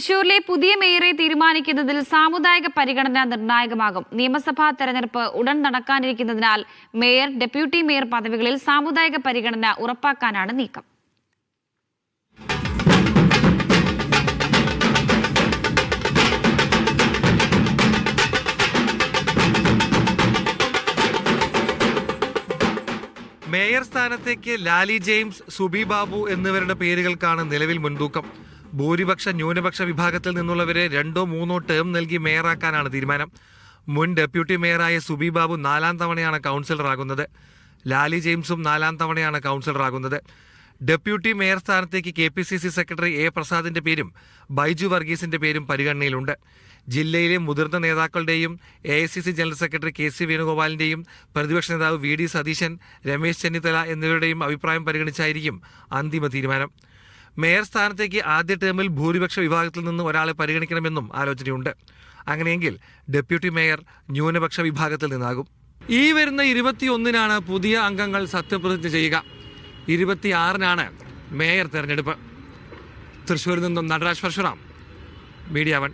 തൃശൂരിലെ പുതിയ മേയറെ തീരുമാനിക്കുന്നതിൽ സാമുദായിക പരിഗണന നിർണായകമാകും. നിയമസഭാ തെരഞ്ഞെടുപ്പ് ഉടൻ നടക്കാനിരിക്കുന്നതിനാൽ മേയർ ഡെപ്യൂട്ടി മേയർ പദവികളിൽ സാമുദായിക പരിഗണന ഉറപ്പാക്കാനാണ് നീക്കം. മേയർ സ്ഥാനത്തേക്ക് ലാലി ജെയിംസ് സുബി ബാബു എന്നിവരുടെ പേരുകൾക്കാണ് നിലവിൽ മുൻതൂക്കം. ഭൂരിപക്ഷ ന്യൂനപക്ഷ വിഭാഗത്തിൽ നിന്നുള്ളവരെ രണ്ടോ മൂന്നോ ടേം നൽകി മേയറാക്കാനാണ് തീരുമാനം. മുൻ ഡെപ്യൂട്ടി മേയറായ സുബി ബാബു നാലാം തവണയാണ് കൗൺസിലറാകുന്നത് ലാലി ജെയിംസും നാലാം തവണയാണ് കൗൺസിലറാകുന്നത് ഡെപ്യൂട്ടി മേയർ സ്ഥാനത്തേക്ക് K P C C secretary A പ്രസാദിന്റെ പേരും ബൈജു വർഗീസിന്റെ പേരും പരിഗണനയിലുണ്ട്. ജില്ലയിലെ മുതിർന്ന നേതാക്കളുടെയും A I C C general secretary K C വേണുഗോപാലിന്റെയും പ്രതിപക്ഷ നേതാവ് വി ഡി സതീശൻ രമേശ് ചെന്നിത്തല എന്നിവരുടെയും അഭിപ്രായം പരിഗണിച്ചായിരിക്കും അന്തിമ തീരുമാനം. മേയർ സ്ഥാനത്തേക്ക് ആദ്യ ടേമിൽ ഭൂരിപക്ഷ വിഭാഗത്തിൽ നിന്ന് ഒരാളെ പരിഗണിക്കണമെന്നും ആലോചനയുണ്ട്. അങ്ങനെയെങ്കിൽ ഡെപ്യൂട്ടി മേയർ ന്യൂനപക്ഷ വിഭാഗത്തിൽ നിന്നാകും. ഈ വരുന്ന ഇരുപത്തിയൊന്നിനാണ് പുതിയ അംഗങ്ങൾ സത്യപ്രതിജ്ഞ ചെയ്യുക. ഇരുപത്തിയാറിനാണ് മേയർ തെരഞ്ഞെടുപ്പ്. തൃശ്ശൂരിൽ നിന്നും നടരാജ് പരശുറാം മീഡിയ വൺ.